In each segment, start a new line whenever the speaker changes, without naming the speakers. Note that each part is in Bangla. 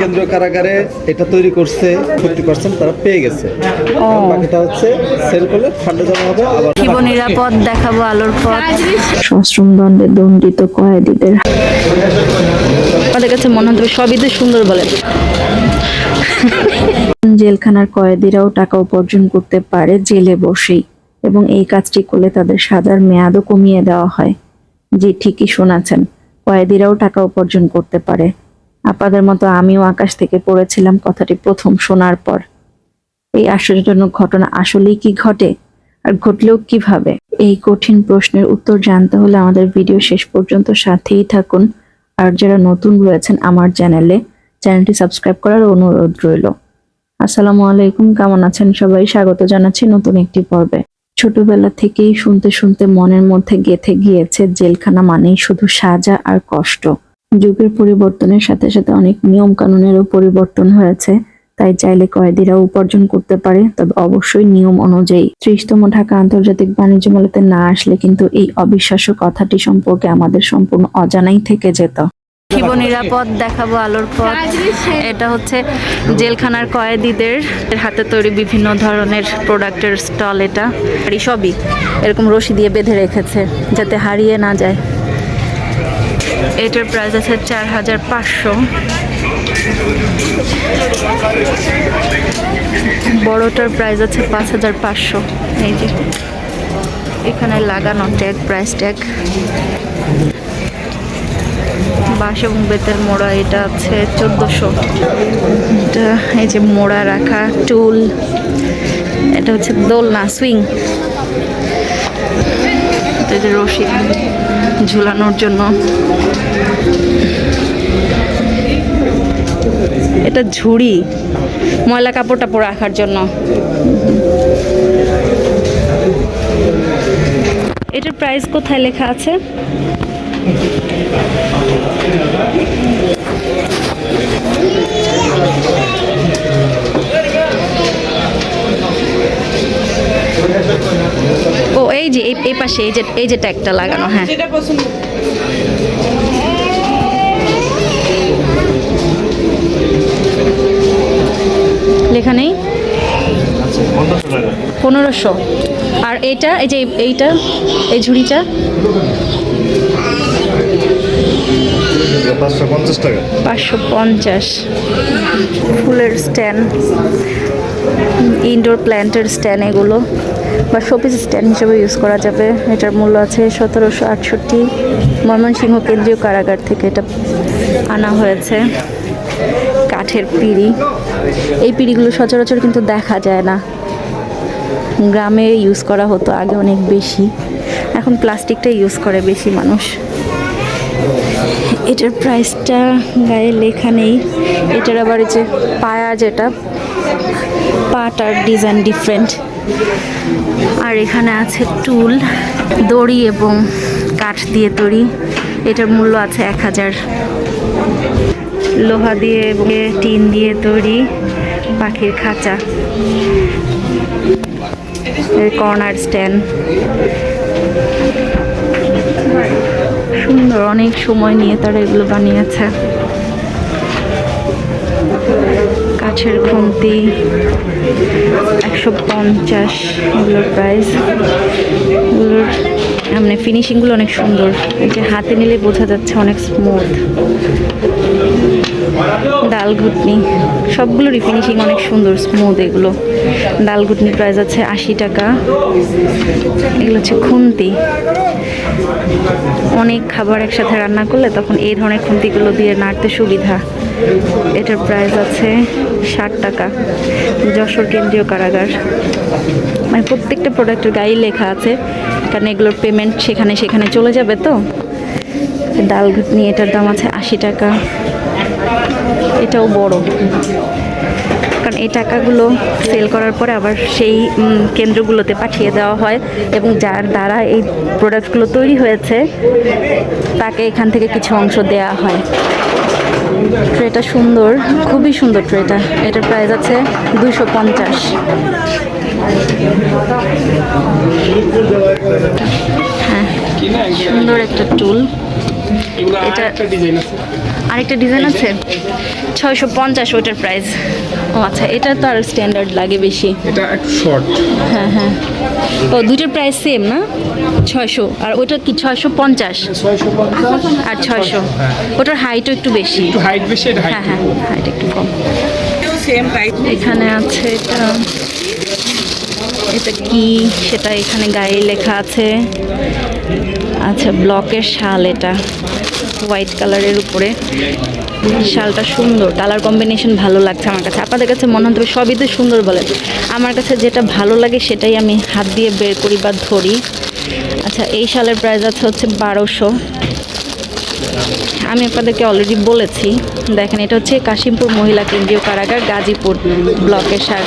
কেন্দ্রীয় কারাগারে এটা তৈরি করছে ফিফটি পার্সেন্ট তারা পেয়ে গেছে। বাকিটা হচ্ছে সেল করলে ফান্ডে জমা হবে আবার
জীব নিরাপদ দেখাবো আলোর পথ।
সশ্রম দণ্ডে দণ্ডিত কয়েদিদের।
আমাদের কাছে মনে হতো সবই তো সুন্দর বলে।
জেলখানার কয়েদিরাও টাকা উপার্জন করতে পারে জেলে বসেই এবং এই কাজটি করলে তাদের সাজার মেয়াদও কমিয়ে দেওয়া হয়। জি ঠিকই শোনাচ্ছেন কয়েদিরাও টাকা উপার্জন করতে পারে। আপনাদের মতো আমিও আকাশ থেকে পড়েছিলাম কথাটি প্রথম শোনার পর। এই আশ্চর্যজনক ঘটনা আসলেই কি ঘটে? আর ঘটলেও কীভাবে? এই কঠিন প্রশ্নের উত্তর জানতে হলে আমাদের ভিডিও শেষ পর্যন্ত সাথেই থাকুন। আর যারা নতুন রয়েছেন আমার চ্যানেলে, চ্যানেলটি সাবস্ক্রাইব করার অনুরোধ রইল। আসসালামু আলাইকুম, কেমন আছেন সবাই? স্বাগত জানাচ্ছি নতুন একটি পর্বে। ছোটবেলা থেকেই শুনতে শুনতে মনের মধ্যে গেথে গিয়েছে জেলখানা মানেই শুধু সাজা আর কষ্ট। যুগের পরিবর্তনের সাথে সাথে অনেক নিয়ম কানুনেরও পরিবর্তন হয়েছে, তাই চাইলে কয়েদিরা উপার্জন করতে পারে, তবে অবশ্যই নিয়ম অনুযায়ী। ত্রিশতম ঢাকা আন্তর্জাতিক বাণিজ্য মেলাতে না আসলে কিন্তু এই অবিশ্বাস্য কথাটি সম্পর্কে আমাদের সম্পূর্ণ অজানাই থেকে যেত।
জীব নিরাপদ, দেখাবো আলোর পথ। এটা হচ্ছে জেলখানার কয়েদিদের হাতে তৈরি বিভিন্ন ধরনের প্রোডাক্টের স্টল এটা। সবই এরকম রশি দিয়ে বেঁধে রেখেছে, যাতে হারিয়ে না যায়। এটার প্রাইস আছে চার হাজার পাঁচশো। বড়টার প্রাইস আছে পাঁচ হাজার পাঁচশো। এই যে। এখানে লাগানো ট্যাগ প্রাইস ট্যাগ বাঁশ এবং বেতের মোড়া, এটা আছে চোদ্দোশো। এটা এই যে মোড়া রাখা, টুল। এটা হচ্ছে দোলনা, সুইং। রশি ঝুলানোর জন্য। এটা ঝুড়ি, ময়লা কাপড় টাপড় রাখার জন্য। এটার প্রাইস কোথায় লেখা আছে? ও, এই যে, এই- পাশে, এই যে এই যে ট্যাগটা লাগানো হ্যাঁ। লেখা নেই? পনেরোশো। আর এটা এই যে এইটা এই ঝুড়িটা?
পাঁচশো পঞ্চাশ টাকা।
পাঁচশো পঞ্চাশ। ফুলের স্ট্যান্ড। ইনডোর প্ল্যান্টের স্ট্যান্ড এগুলো। বা শোপিস স্ট্যান্ড হিসেবে ইউজ করা যাবে। এটার মূল্য আছে সতেরোশো আটষট্টি। ময়মনসিংহ কেন্দ্রীয় কারাগার থেকে এটা আনা হয়েছে। কাঠের পিঁড়ি। এই পিঁড়িগুলো সচরাচর কিন্তু দেখা যায় না। গ্রামে ইউজ করা হতো, আগে অনেক বেশি। এখন প্লাস্টিকটা ইউজ করে বেশি মানুষ। এটার প্রাইসটা গায়ে লেখা নেই। এটার আবার যে পায়া যেটা, পাটার ডিজাইন ডিফারেন্ট আর এখানে আছে টুল, দড়ি এবং কাঠ দিয়ে তৈরি। এটার মূল্য আছে এক হাজার। লোহা দিয়ে টিন দিয়ে তৈরি পাখির খাঁচা। Corner stand. সুন্দর, অনেক সময় নিয়ে তারা এগুলো বানিয়েছে। কাছের খুন্তি, একশো পঞ্চাশ এগুলোর প্রাইস এগুলোর মানে ফিনিশিংগুলো অনেক সুন্দর। যে হাতে নিলে বোঝা যাচ্ছে অনেক স্মুথ ডাল ঘুটনি, সবগুলোরই ফিনিশিং অনেক সুন্দর স্মুথ এগুলো। ডাল ঘুটনি প্রাইস আছে আশি টাকা। এগুলো হচ্ছে খুন্তি। অনেক খাবার একসাথে রান্না করলে তখন এই ধরনের খুন্তিগুলো দিয়ে নাড়তে সুবিধা। এটার প্রাইস আছে ষাট টাকা। যশোর কেন্দ্রীয় কারাগার। মানে প্রত্যেকটা প্রোডাক্টের গায়ে লেখা আছে। কারণ এগুলোর পেমেন্ট সেখানে সেখানে চলে যাবে তো। ডাল ঘুটনি এটার দাম আছে আশি টাকা। এটাও বড়। কারণ এই টাকাগুলো সেল করার পরে আবার সেই কেন্দ্রগুলোতে পাঠিয়ে দেওয়া হয় এবং যার দ্বারা এই প্রোডাক্টগুলো তৈরি হয়েছে, তাকে এখান থেকে কিছু অংশ দেওয়া হয়। ট্রেটা সুন্দর খুবই সুন্দর ট্রেটা। এটার প্রাইস আছে দুশো পঞ্চাশ। হ্যাঁ সুন্দর একটা টুল। এটা আরেকটা ডিজাইন আছে? ছয়শো পঞ্চাশ ওটার প্রাইস। ও আচ্ছা এটা তো আর স্ট্যান্ডার্ড লাগে বেশি।
এটা একটু শর্ট
হ্যাঁ হ্যাঁ। ও দুটোর প্রাইস সেম না? ছয়শো। আর ওটা কি ছয়শো পঞ্চাশ? আর ছয়শো। ওটার হাইটও একটু বেশি।
একটু হাইট বেশি
হ্যাঁ হ্যাঁ হাইট একটু কম। এখানে আছে এটা। এটা কি? সেটা এখানে গায়ে লেখা আছে। আচ্ছা ব্লকের শাল এটা। হোয়াইট কালারের উপরে। শালটা সুন্দর, কালার কম্বিনেশন ভালো লাগছে আমার কাছে। আপনাদের কাছে মনে হতে সবই তো সুন্দর বলে। আমার কাছে যেটা ভালো লাগে সেটাই আমি হাত দিয়ে বের করি বা ধরি। আচ্ছা এই শালের প্রাইস আছে হচ্ছে বারোশো। আমি আপনাদেরকে অলরেডি বলেছি। দেখেন, এটা হচ্ছে কাশিমপুর মহিলা কেন্দ্রীয় কারাগার, গাজীপুর ব্লকের সার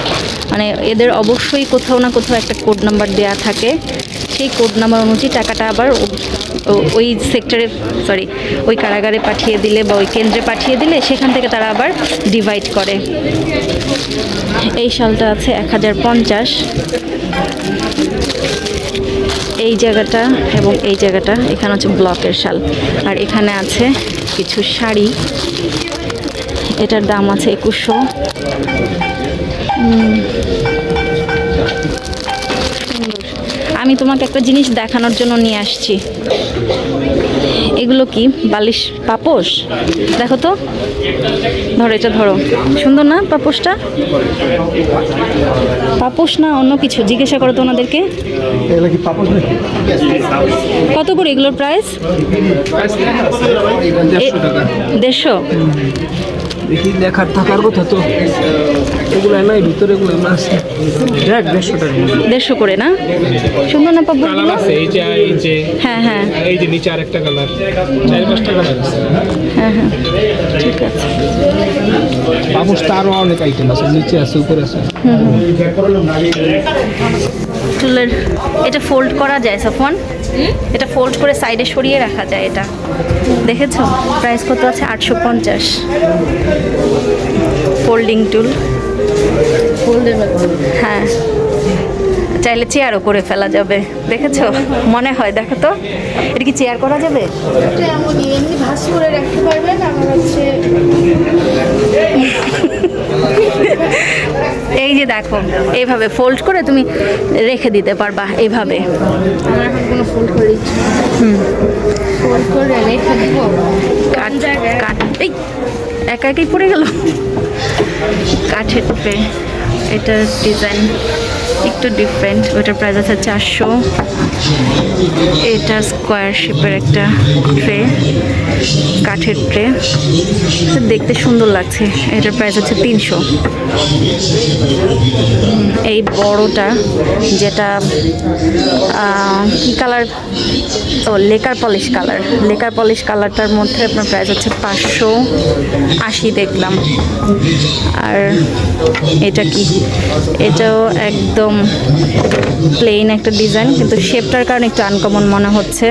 মানে এদের অবশ্যই কোথাও না কোথাও একটা কোড নাম্বার দেওয়া থাকে। সেই কোড নাম্বার অনুযায়ী টাকাটা আবার ওই সেক্টরে সরি ওই কারাগারে পাঠিয়ে দিলে বা ওই কেন্দ্রে পাঠিয়ে দিলে সেখান থেকে তারা আবার ডিভাইড করে। এই সালটা আছে এক হাজার পঞ্চাশ। এই জায়গাটা এবং এই জায়গাটা, এখানে হচ্ছে ব্লকের শাল আর এখানে আছে কিছু শাড়ি। এটার দাম আছে একুশশো। আমি তোমাকে একটা জিনিস দেখানোর জন্য নিয়ে আসছি। এগুলো কি? বালিশ পাপোশ? দেখো তো। ধরো এটা ধরো। সুন্দর না পাপোশটা? পাপোশ না অন্য কিছু? জিজ্ঞাসা করো তো ওনাদেরকে। কত করে এগুলোর প্রাইস
দেড়শো? দেখি দেখার থাকার কথা তো। এগুলো নাই ভিতরে এগুলো না আছে দেখ দেড়শো টাকা।
দেড়শো করে না? সুন্দর না
কালার আছে এই যে এই যে।
হ্যাঁ হ্যাঁ।
এই যে নিচে আরেকটা কালার চার পাঁচটা কালার আছে।
হ্যাঁ হ্যাঁ। ঠিক আছে।
পাপোশ তারও অনেক আইটেম আছে নিচে আছে উপরে আছে।
চুলের এটা ফোল্ড করা যায় সফন এটা ফোল্ড করে সাইডে সরিয়ে রাখা যায় এটা। দেখেছ? প্রাইস কত আছে? আটশো পঞ্চাশ। ফোল্ডিং টুল হ্যাঁ। চাইলে চেয়ারও করে ফেলা যাবে দেখেছ? মনে হয় দেখো তো। এটা কি চেয়ার করা যাবে?
এটা
এই যে দেখো এইভাবে ফোল্ড করে তুমি রেখে দিতে পারবা এইভাবে। একা একাই পড়ে গেল? কাঠের ট্রে এটার ডিজাইন একটু ডিফারেন্ট ওটার প্রাইস আছে চারশো। এটা স্কোয়ার শেপের একটা ট্রে কাঠের ট্রে দেখতে সুন্দর লাগছে। এটার প্রাইস হচ্ছে তিনশো। এই বড়টা যেটা কি কালার ও, lacquer polish colour lacquer polish কালারটার মধ্যে আপনার প্রাইস হচ্ছে পাঁচশো আশি দেখলাম। আর এটা কি? এটাও একদম প্লেন একটা ডিজাইন কিন্তু শেপটার কারণে একটু আনকমন মনে হচ্ছে।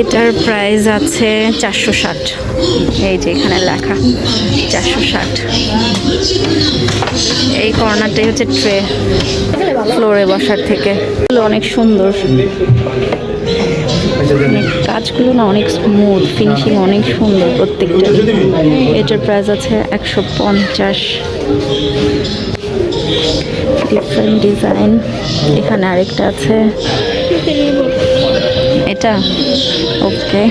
এটার প্রাইস আছে চারশো ষাট। এই যে এখানে লেখা, চারশো ষাট। এই কর্নারটাই হচ্ছে ট্রে ফ্লোরে বসার থেকে। অনেক সুন্দর। কাজগুলো না অনেক স্মুথ ফিনিশিং অনেক সুন্দর প্রত্যেকটা। এটার প্রাইস আছে একশো পঞ্চাশ। ডিফারেন্ট ডিজাইন এখানে আরেকটা আছে। এটা? ওকে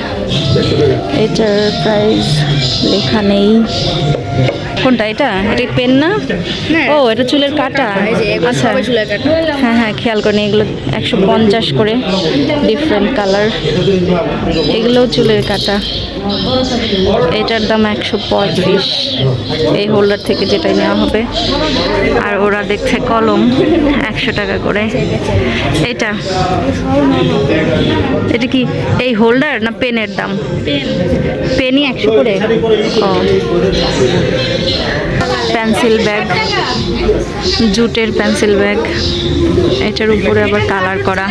এটার প্রাইস লেখা নেই। কোনটা এটা? এটা পেন না? ও এটা চুলের কাটা। আচ্ছা।
চুলের কাটা।
হ্যাঁ হ্যাঁ খেয়াল করেন এগুলো একশো পঞ্চাশ করে। ডিফারেন্ট কালার এগুলো চুলের কাটা। এটার দাম একশো পঁয়ত্রিশ। এই হোল্ডার থেকে যেটাই নেওয়া হবে। আর ওরা দেখছে কলম একশো টাকা করে। এটা এটা কি? এই হোল্ডার না পেনের দাম? পেনই একশো করে। পেন্সিল ব্যাগ, জুটের পেন্সিল ব্যাগ। এটার উপরে আবার কালার করা।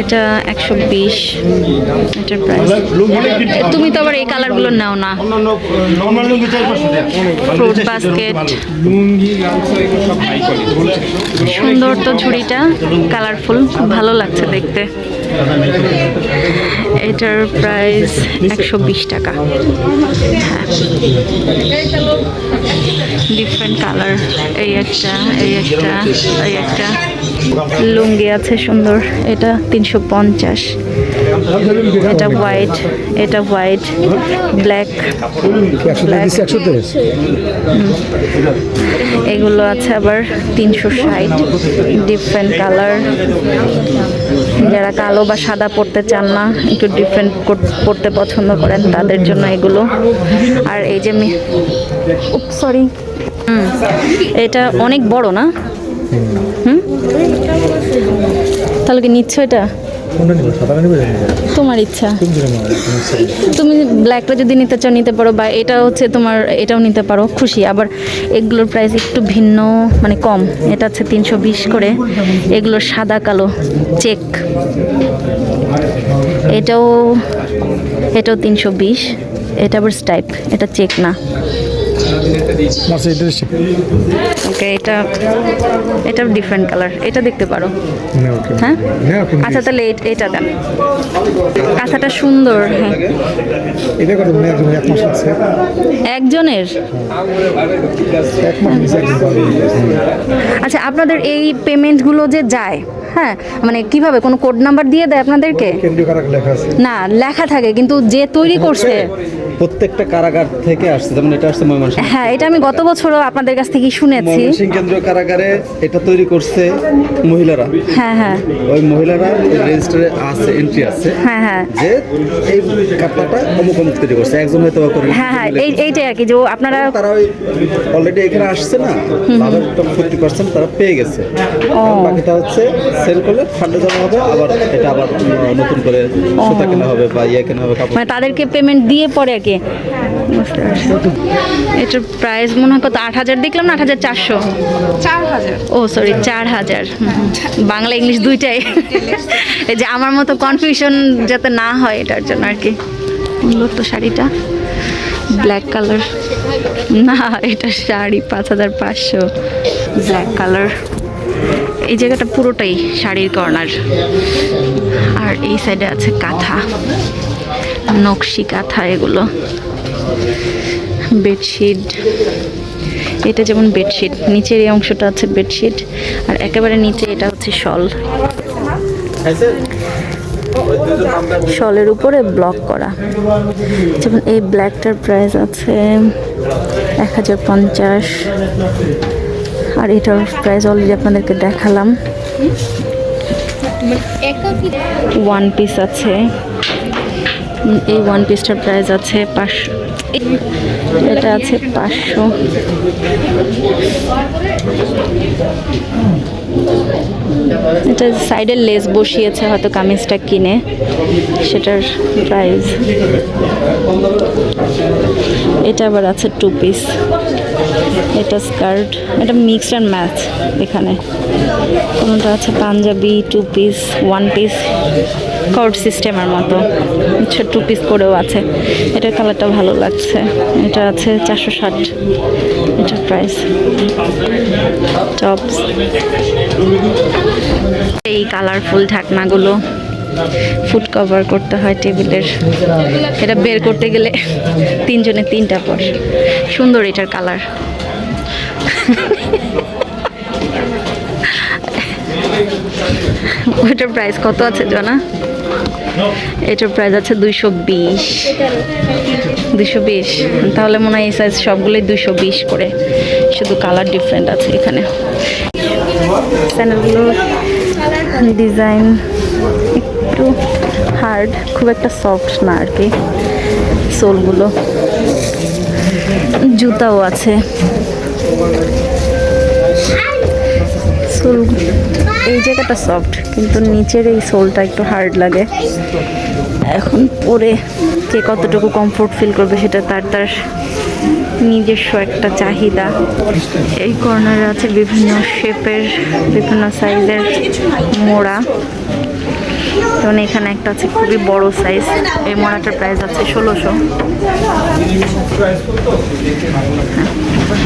এটা একশো বিশ। এটার প্রাইস তুমি তো আবার এই কালারগুলো নাও না। Fruit basket. সুন্দর তো ঝুড়িটা। কালারফুল। খুব ভালো লাগছে দেখতে। এটার প্রাইস একশো বিশ টাকা। ডিফারেন্ট কালার এই একটা এই একটা এই একটা। লুঙ্গি আছে সুন্দর, এটা তিনশো পঞ্চাশ। এটা হোয়াইট এটা হোয়াইট ব্ল্যাক এগুলো আছে আবার তিনশো ষাট ডিফারেন্ট কালার যারা কালো বা সাদা পড়তে চান না একটু ডিফারেন্ট পড়তে পছন্দ করেন তাদের জন্য এগুলো। আর এই যে সরি এটা অনেক বড় না? হুম? তাহলে কি নিচ্ছ এটা? তোমার ইচ্ছা। তুমি ব্ল্যাকটা যদি নিতে চাও, নিতে পারো, বা এটা হচ্ছে তোমার, এটাও নিতে পারো, খুশি। আবার এগুলোর প্রাইস একটু ভিন্ন মানে কম। এটা হচ্ছে তিনশো বিশ করে। এগুলোর সাদা, কালো চেক এটাও এটাও তিনশো বিশ। এটা আবার স্টাইপ এটা চেক না। ওকে এটা এটা ডিফারেন্ট কালার এটা দেখতে পারো। হ্যাঁ? আচ্ছা তাহলে এ- এটা দেন। কাঁথাটা সুন্দর হ্যাঁ। একজনের। আচ্ছা আপনাদের এই পেমেন্টগুলো যে যায় হ্যাঁ মানে কীভাবে? কোনো কোড নাম্বার দিয়ে দেয় আপনাদেরকে? না লেখা থাকে কিন্তু যে তৈরি করছে
প্রত্যেকটা কারাগার থেকে আসছে যেমন এটা আসছে ময়মনসিংহ
হ্যাঁ এটা আমি গত বছরও আপনাদের কাছ থেকে শুনেছি।
ময়মনসিংহ কেন্দ্রীয় কারাগারে এটা তৈরি করছে মহিলারা।
হ্যাঁ হ্যাঁ।
ওই মহিলারা রেজিস্টারে আছে এন্ট্রি আছে।
হ্যাঁ হ্যাঁ।
যে এই কাপড়টা অমুক অমুক তৈরি করছে একজন হয়তো করে
হ্যাঁ হ্যাঁ এই এইটাই আর কি যে আপনারা
তারা ওই অলরেডি এখানে আসছে না তাদের তো ফিফটি পার্সেন্ট তারা পেয়ে গেছে। বাকিটা হচ্ছে সেল করলে ফান্ডে জমা হবে আবার এটা আবার নতুন করে সুতা কেনা হবে বা ইয়ে কেনা হবে কাপড়
মানে তাদেরকে পেমেন্ট দিয়ে পরে আর কি? বুঝতে পারছি। এটার প্রাইস মনে হয় কত? আট হাজার দেখলাম না? আট হাজার চারশো।
চার হাজার।
ও সরি চার হাজার। বাংলা ইংলিশ দুইটাই। এই যে আমার মতো কনফিউশন যাতে না হয় এটার জন্য আর কি। সুন্দর তো শাড়িটা ব্ল্যাক কালার না এটা শাড়ি পাঁচ হাজার পাঁচশো। ব্ল্যাক কালার এই জায়গাটা পুরোটাই শাড়ির কর্নার। আর এই সাইডে আছে কাঁথা, নকশি কাঁথা এগুলো। বেডশিট, এটা যেমন বেডশিট, নিচের এই অংশটা আছে বেডশিট, আর একেবারে নিচে এটা হচ্ছে শল। শলের উপরে ব্লক করা। যেমন এই ব্ল্যাকটার প্রাইস আছে এক হাজার পঞ্চাশ। আর এটার প্রাইস অলরেডি আপনাদেরকে দেখালাম। ওয়ান পিস আছে। এই ওয়ান পিসটার প্রাইস আছে পাঁচশো এটা আছে পাঁচশো। এটা সাইডের লেস বসিয়েছে, হয়তো কামিজটা কিনে। সেটার প্রাইস এটা আবার আছে টু পিস এটা স্কার্ট, এটা মিক্সড অ্যান্ড ম্যাচ এখানে। কোনোটা আছে? Punjabi two piece one piece cord সিস্টেমের মতো। আচ্ছা টু পিস করেও আছে। এটার কালারটা ভালো লাগছে। এটা আছে চারশো ষাট। এটার প্রাইস টপস এই কালারফুল ঢাকনাগুলো। ফুড কভার করতে হয় টেবিলের। এটা বের করতে গেলে তিনজনে তিনটা পর। সুন্দর এটার কালার ওইটার প্রাইস কত আছে জানা? এটার প্রাইস আছে দুইশো বিশ। দুশো বিশ। তাহলে মনে হয় এই সাইজ সবগুলোই দুশো বিশ করে। শুধু কালার ডিফারেন্ট আছে এখানে। ডিজাইন একটু হার্ড খুব একটা সফট না আর কি সোলগুলো জুতাও আছে। সোল এই জায়গাটা সফট কিন্তু নিচের এই সোলটা একটু হার্ড লাগে। এখন পরে কে কতটুকু কমফোর্ট ফিল করবে সেটা তার তার নিজস্ব একটা চাহিদা। এই কর্নারে আছে বিভিন্ন শেপের বিভিন্ন সাইজের মোড়া। যেমন এখানে একটা আছে খুবই বড় সাইজ এই মোড়াটার প্রাইস আছে ষোলোশো।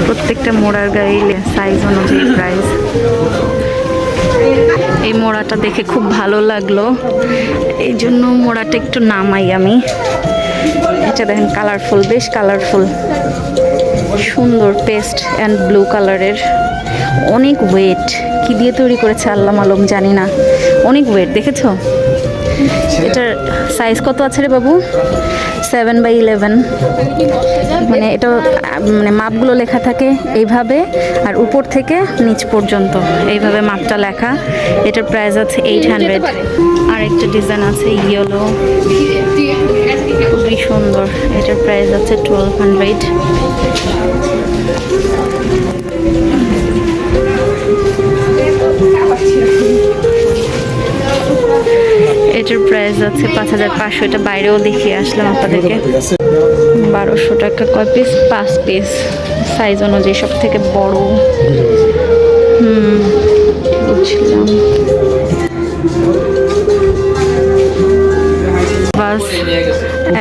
প্রত্যেকটা মোড়ার গায়ে সাইজ অনুযায়ী প্রাইস এই মোড়াটা দেখে খুব ভালো লাগল। এই জন্য মোড়াটা একটু নামাই আমি। এটা দেখেন কালারফুল বেশ কালারফুল সুন্দর পেস্ট অ্যান্ড ব্লু কালারের অনেক ওয়েট কি দিয়ে তৈরি করেছে আল্লাহ মালুম জানি না। অনেক ওয়েট দেখেছ? এটার সাইজ কত আছে রে বাবু? সেভেন বাই ইলেভেন মানে এটা মানে মাপগুলো লেখা থাকে এইভাবে, আর উপর থেকে নিচ পর্যন্ত, এইভাবে মাপটা লেখা। এটার প্রাইস আছে এইট হান্ড্রেড আর একটা ডিজাইন আছে ইয়েলো খুবই সুন্দর। এটার প্রাইস আছে টুয়েলভ হান্ড্রেড এটার প্রাইস আছে পাঁচ হাজার পাঁচশো, এটা বাইরেও দেখিয়ে আসলাম আপনাদেরকে। বারোশো টাকা কয় পিস পাঁচ পিস সাইজ অনুযায়ী সব থেকে বড়। হুম, বুঝলাম। বাস,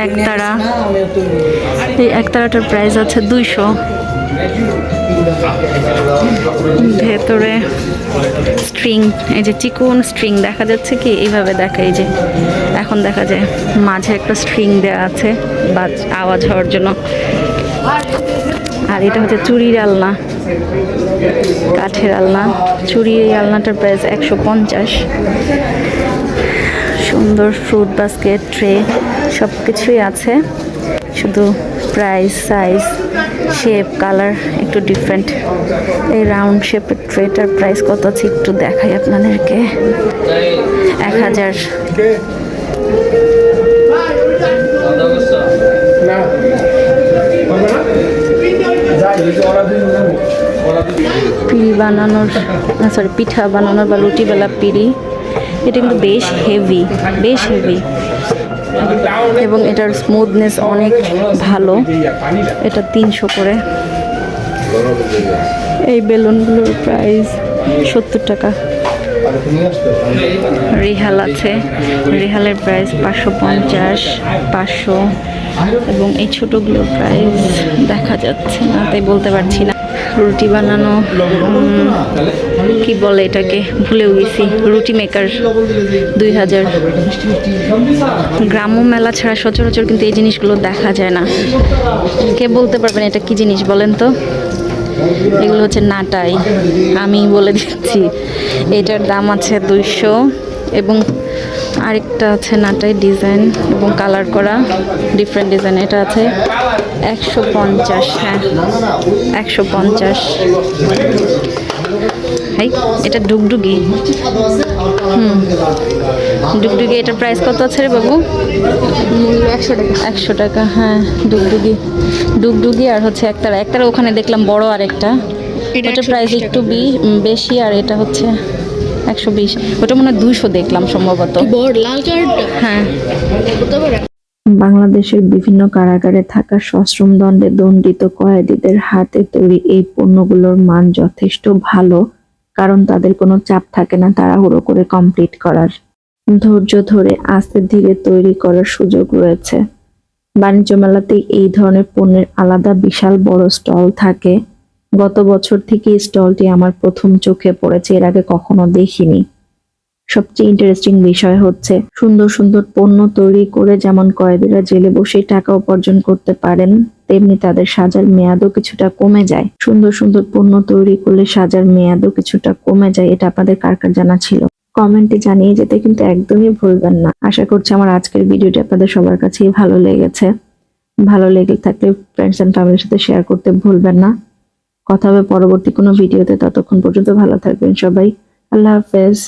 একতারা। এই একতারাটার প্রাইস আছে দুইশো। ভেতরে স্ট্রিং এই যে চিকন স্ট্রিং দেখা যাচ্ছে কি? এইভাবে দেখা, এই যে এখন দেখা যায় মাঝে একটা স্ট্রিং দেওয়া আছে, বাজ, আওয়াজ হওয়ার জন্য। আর এটা হচ্ছে চুরির আলনা, কাঠের আলনা। চুরির আলনাটার প্রাইস একশো পঞ্চাশ। সুন্দর ফ্রুট বাস্কেট ট্রে সব কিছুই আছে। শুধু প্রাইস সাইজ শেপ কালার একটু ডিফারেন্ট এই রাউন্ড শেপের ট্রেটার প্রাইস কত আছে একটু দেখাই আপনাদেরকে। এক হাজার। পিড়ি বানানোর সরি পিঠা বানানোর বা রুটি বেলা পিড়ি। এটা কিন্তু বেশ হেভি বেশ হেভি এবং এটার স্মুথনেস অনেক ভালো। এটা তিনশো করে। এই বেলুনগুলোর প্রাইস সত্তর টাকা। রিহাল আছে। রিহালের প্রাইস পাঁচশো পঞ্চাশ, পাঁচশো। এবং এই ছোটোগুলোর প্রাইস দেখা যাচ্ছে না, তাই বলতে পারছি না। রুটি বানানো কি বলে এটাকে? ভুলেও গেছি। রুটি মেকার দুই হাজার। গ্রাম্য মেলা ছাড়া সচরাচর কিন্তু এই জিনিসগুলো দেখা যায় না। কে বলতে পারবেন এটা কি জিনিস বলেন তো? এগুলো হচ্ছে নাটাই। আমি বলে দিচ্ছি। এটার দাম আছে দুইশো এবং আরেকটা আছে নাটাই ডিজাইন এবং কালার করা। Different design. এটা আছে একশো পঞ্চাশ। হ্যাঁ একশো পঞ্চাশ। এই এটা ডুগডুগি। হুম। ডুগডুগি এটার প্রাইস কত আছে রে বাবু?
মূল্য একশো টাকা।
একশো টাকা হ্যাঁ ডুগডুগি। ডুগডুগি আর হচ্ছে একতারা একতারা ওখানে দেখলাম বড় আর একটা।
এটা
প্রাইস একটু বি বেশি আর এটা হচ্ছে একশো বিশ। ওটা মনে হয় দুইশো দেখলাম সম্ভবত।
বড় লাল কার্ডটা
হ্যাঁ।
বাংলাদেশের বিভিন্ন কারাগারে থাকা সশ্রম দণ্ডে দণ্ডিত কয়েদিদের হাতে তৈরি এই পণ্যগুলোর মান যথেষ্ট ভালো। কারণ তাদের কোনো চাপ থাকে না তাড়াহুড়ো করে কমপ্লিট করার। ধৈর্য ধরে আস্তে ধীরে তৈরি করার সুযোগ রয়েছে। বাণিজ্য মেলাতে এই ধরনের পণ্যের আলাদা বিশাল বড় স্টল থাকে। গত বছর থেকে স্টলটি আমার প্রথম চোখে পড়েছে, এর আগে কখনো দেখিনি। সবচেয়ে ইন্টারেস্টিং বিষয় হচ্ছে সুন্দর সুন্দর পণ্য তৈরি করে যেমন কয়েদিরা জেলে বসে টাকা উপার্জন করতে পারেন, তেমনি তাদের সাজার মেয়াদও কিছুটা কমে যায়। সুন্দর সুন্দর পণ্য তৈরি করলে সাজার মেয়াদও কিছুটা কমে যায়, এটা আপনাদের কার কার জানা ছিল? কমেন্টে জানিয়ে যেতে কিন্তু একদমই ভুলবেন না। আশা করছি আমার আজকের ভিডিওটি আপনাদের সবার কাছেই ভালো লেগেছে। ভালো লেগে থাকলে ফ্রেন্ডস অ্যান্ড ফ্যামিলির সাথে শেয়ার করতে ভুলবেন না। কথা হবে পরবর্তী কোনো ভিডিওতে, ততক্ষণ পর্যন্ত ভালো থাকবেন সবাই। আল্লাহ হাফেজ।